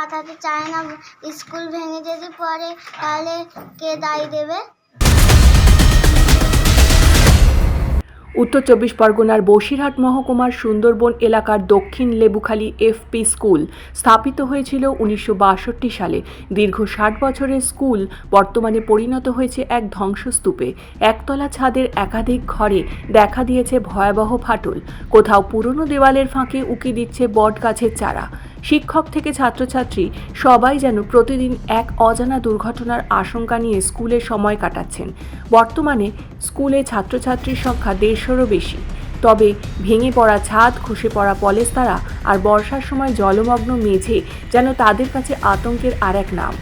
পাঠাতে চায় না, স্কুল ভেঙে যদি পড়ে, তাহলে কে দায়ী দেবে? উত্তর চব্বিশ পরগনার বসিরহাট মহকুমার সুন্দরবন এলাকার দক্ষিণ লেবুখালী এফপি স্কুল স্থাপিত হয়েছিল উনিশশো বাষট্টি সালে। দীর্ঘ ষাট বছরের স্কুল বর্তমানে পরিণত হয়েছে এক ধ্বংসস্তূপে। একতলা ছাদের একাধিক ঘরে দেখা দিয়েছে ভয়াবহ ফাটল। কোথাও পুরনো দেওয়ালের ফাঁকে উকি দিচ্ছে বট গাছের চারা। শিক্ষক থেকে ছাত্রছাত্রী সবাই যেন প্রতিদিন এক অজানা দুর্ঘটনার আশঙ্কা নিয়ে স্কুলে সময় কাটাচ্ছেন। বর্তমানে স্কুলে ছাত্রছাত্রীর সংখ্যা দেড়শোরও বেশি। তবে ভেঙে পড়া ছাদ, খসে পড়া পলেস্তারা আর বর্ষার সময় জলমগ্ন মেঝে যেন তাদের কাছে আতঙ্কের আর এক নাম।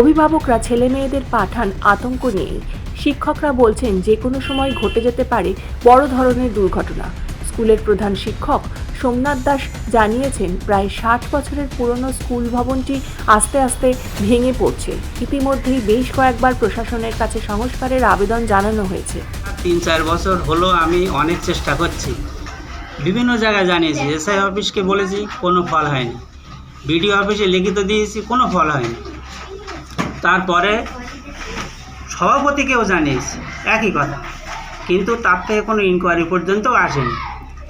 অভিভাবকরা ছেলে মেয়েদের পাঠান আতঙ্ক নিয়ে শিক্ষকরা বলছেন, যে কোনো সময় ঘটে যেতে পারে বড় ধরনের দুর্ঘটনা। স্কুলের প্রধান শিক্ষক সোমনাথ দাস জানিয়েছেন, প্রায় ষাট বছরের পুরনো স্কুল ভবনটি আস্তে আস্তে ভেঙে পড়ছে। ইতিমধ্যেই বেশ কয়েকবার প্রশাসনের কাছে সংস্কারের আবেদন জানানো হয়েছে। তিন চার বছর হলো আমি অনেক চেষ্টা করছি। বিভিন্ন জায়গায় জানিয়েছি, এসআই অফিসকে বলেছি, কোনো ফল হয়নি। বিডিও অফিসে লিখিত দিয়েছি, কোনো ফল হয়নি। তারপরে সভাপতিকেও জানিয়েছি, একই কথা। কিন্তু তার থেকে কোনো ইনকোয়ারি পর্যন্ত আসেনি।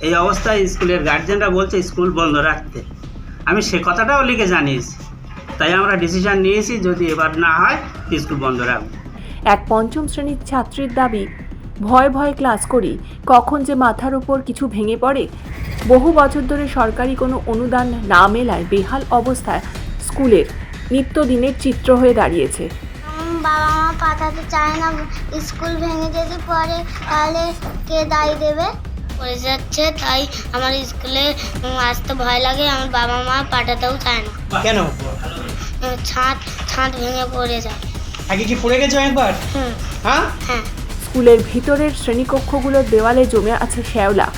এই অবস্থায় স্কুলের গার্জেনরা বলছে স্কুল বন্ধ রাখতে। আমি সে কথাটাও লিখে জানিয়েছি। তাই আমরা ডিসিশন নিয়েছি যদি এবার না হয় স্কুল বন্ধ রাখব। এক পঞ্চম শ্রেণির ছাত্রীর দাবি ভয় ভয় ক্লাস করি। কখন যে মাথার উপর কিছু ভেঙে পড়ে। বহু বছর ধরে সরকারি কোনো অনুদান না মেলায় বেহাল অবস্থায় স্কুলের নিত্যদিনের চিত্র হয়ে দাঁড়িয়েছে। বাবা মা পাঠাতে চায় না স্কুল ভেঙে যদি পড়ে তাহলে কে দায়ী দেবে? পড়ে যাচ্ছে তাই আমার স্কুলে আসতে ভয় লাগে আমার বাবা মা পাঠাতেও চায় না। কেন? ছাদ ছাদ ভেঙে পড়ে যায়। আগে কি পড়ে গেছো একবার? হ্যাঁ? হ্যাঁ। স্কুলের ভিতরের শ্রেণীকক্ষগুলোর দেওয়ালে জমে আছে শ্যাওলা।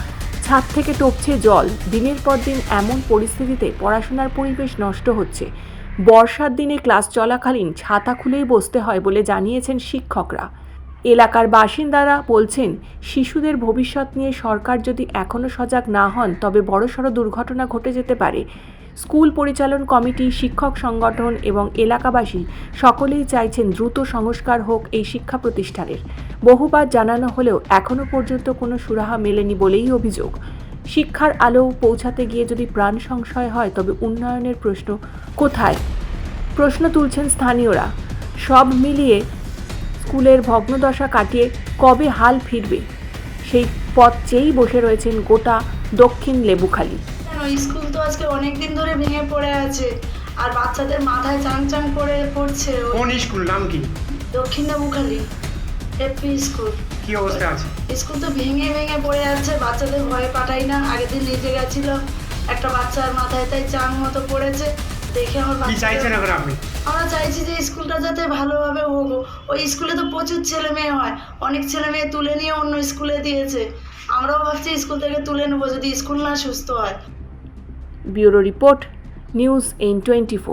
ছাদ থেকে টপছে জল। দিনের পর দিন এমন পরিস্থিতিতে পড়াশোনার পরিবেশ নষ্ট হচ্ছে। বর্ষার দিনে ক্লাস চলাকালীন ছাতা খুলেই বসতে হয় বলে জানিয়েছেন শিক্ষকরা। এলাকার বাসিন্দারা বলছেন, শিশুদের ভবিষ্যৎ নিয়ে সরকার যদি এখনও সজাগ না হন, তবে বড়সড় দুর্ঘটনা ঘটে যেতে পারে। স্কুল পরিচালন কমিটি, শিক্ষক সংগঠন এবং এলাকাবাসী সকলেই চাইছেন দ্রুত সংস্কার হোক এই শিক্ষা প্রতিষ্ঠানের। বহুবার জানানো হলেও এখনও পর্যন্ত কোনো সুরাহা মেলেনি বলেই অভিযোগ। শিক্ষার আলো পৌঁছাতে গিয়ে যদি প্রাণ সংশয় হয়, তবে উন্নয়নের প্রশ্ন কোথায়? প্রশ্ন তুলছেন স্থানীয়রা। সব মিলিয়ে স্কুলের ভগ্নদশা কাটিয়ে কবে হাল ফিরবে? সেই পথ চেয়েই বসে রয়েছেন গোটা দক্ষিণ লেবুখালী। স্কুল তো আজকে অনেক দিন ধরে ভেঙে পড়ে আছে আর বাচ্চাদের মাথায় চাং চাং করে পড়ছে কোন স্কুল নাম কি? দক্ষিণ বুখালি এপি স্কুল। কি অবস্থা আছে? স্কুল তো ভেঙে ভেঙে পড়ে আছে বাচ্চাদের ভয়ে পাঠাই না আগের দিন নিজে গেছিল একটা বাচ্চার মাথায় তাই চাং মতো পড়েছে দেখে আমার কি চাইছেন এখন আপনি? আমরা চাইছি যে স্কুলটা যাতে ভালোভাবে হোক। ওই স্কুলে তো প্রচুর ছেলে মেয়ে হয়। অনেক ছেলে মেয়ে তুলে নিয়ে অন্য স্কুলে দিয়েছে। আমরাও ভাবছি স্কুল থেকে তুলে নেব যদি স্কুল না সুস্থ হয়। ব্যুরো রিপোর্ট নিউজ এইন টোয়েন্টি ফোর।